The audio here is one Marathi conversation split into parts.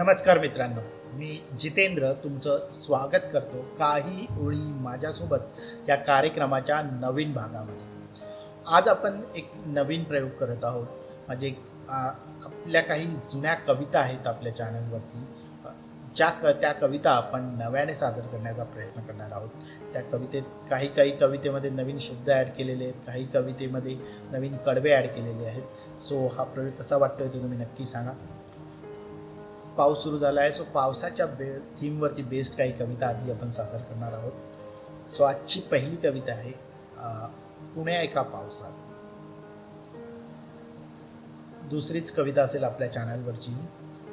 नमस्कार मित्रांनो मी जितेंद्र तुमचं स्वागत करतो काही ओळी माझ्यासोबत या कार्यक्रमाच्या नवीन भागामध्ये. आज आपण एक नवीन प्रयोग करत आहोत. म्हणजे आपल्या काही जुन्या कविता आहेत आपल्या चॅनलवरती. ज्या क त्या कविता आपण नव्याने सादर करण्याचा प्रयत्न करणार आहोत. त्या कवितेत काही काही कवितेमध्ये नवीन शब्द ॲड केलेले आहेत. काही कवितेमध्ये नवीन कडवे ॲड केलेले आहेत. सो हा प्रयोग कसा वाटतोय ते तुम्ही नक्की सांगा. पाऊस सुरू झाला आहे सो पावसाच्या बे थीमवरती बेस्ड काही कविता आधी आपण सादर करणार आहोत. सो आजची पहिली कविता आहे पुण्या एका पावसात. दुसरीच कविता असेल आपल्या चॅनलवरची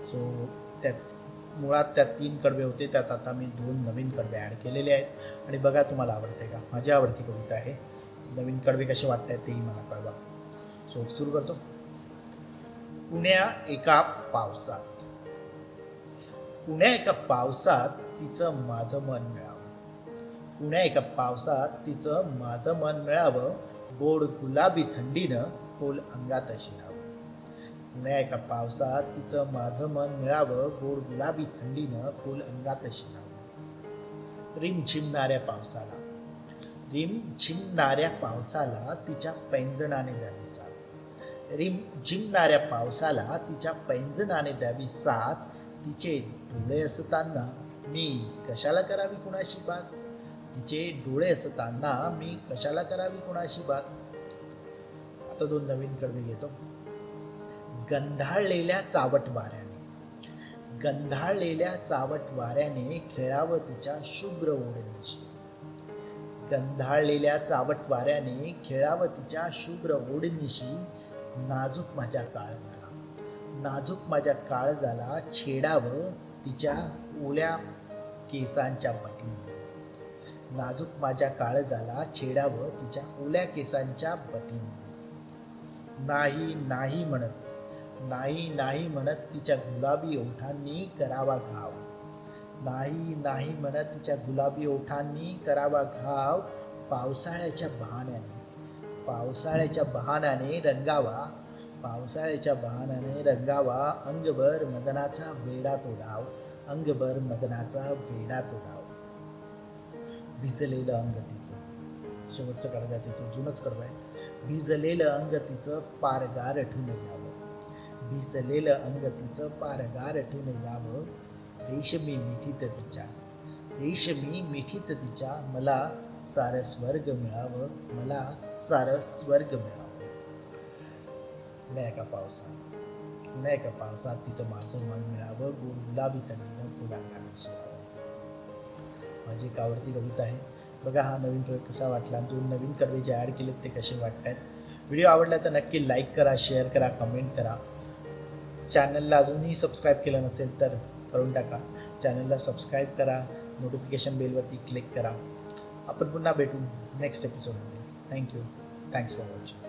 सो त्यात मुळात त्यात तीन कडवे होते. त्यात आता मी दोन नवीन कडवे ॲड केलेले आहेत. आणि बघा तुम्हाला आवडते का? माझी आवडती कविता आहे. नवीन कडवे कसे वाटत आहेत तेही मला कळवा. सो सुरू करतो. पुण्या एका पावसात. पुण्या एका पावसात तिचं माझं मन मिळावं. पुण्या एका पावसात तिचं माझं मन मिळावं गोड गुलाबी थंडीनं खोल अंगात शिरावं. पुण्या एका पावसात तिचं माझं मन मिळावं गोड गुलाबी थंडीनं खोल अंगात शिरावं. रिम झिमणाऱ्या पावसाला. रिम झिमणाऱ्या पावसाला तिच्या पैंजणाने द्यावी साथ. रिम झिमणाऱ्या पावसाला तिच्या पैंजणाने द्यावी साथ तिचे डोळे असताना मी कशाला करावी कुणाशी बात? तिचे डोळे असताना मी कशाला करावी कुणाशी बात? आता दोन नवीन कडवे घेतो. गंधाळलेल्या चावट वाऱ्याने गंधाळलेल्या चावट वाऱ्याने खेळावं तिच्या शुभ्र ओढणीशी गंधाळलेल्या चावट वाऱ्याने खेळावं तिच्या शुभ्र ओढणीशी नाजूक माझ्या काळ झाला नाजूक माझ्या काळ झाला छेडावं तिच्या ओल्या केसांच्या बटीने नाजूक माझ्या काळ झाला छेडावं तिच्या ओल्या केसांच्या बटीने नाही नाही म्हणत नाही नाही म्हणत तिच्या गुलाबी ओठांनी करावा घाव. नाही नाही म्हणत तिच्या गुलाबी ओठांनी करावा घाव. पावसाळ्याच्या बहाण्याने पावसाळ्याच्या बहाण्याने रंगावा पावसाळ्याच्या बहाण्याने रंगावा अंगभर मदनाचा वेडा तोडाव अंगभर मदनाचा वेडा तोडाव. भिजलेलं अंग तिचं. शेवटचं कडगा तिथं जुनच कडवं आहे भिजलेलं अंग तिचं पारगार ठून यावं. भिजलेलं अंग तिचं पारगार ठून यावं. रेशमी मिठीत तिच्या. रेशमी मिठीत तिच्या. मला सारं स्वर्ग मिळावं. मला सारं स्वर्ग मिळावं. पुण्या एका पावसात. पुण्या एका पावसात तिचं माझं मन मिळावं गुलाबी थंडीनं फुलांना माझी एक आवडती कविता आहे. बघा हा नवीन प्रयोग कसा वाटला दोन नवीन कडवे जे ॲड केलेत ते कसे वाटत आहेत व्हिडिओ आवडला तर नक्की लाईक करा शेअर करा कमेंट करा. चॅनलला अजूनही सबस्क्राईब केलं नसेल तर करून टाका. चॅनलला सबस्क्राईब करा नोटिफिकेशन बेलवरती क्लिक करा. आपण पुन्हा भेटू नेक्स्ट एपिसोडमध्ये थँक्यू थँक्स फॉर वॉचिंग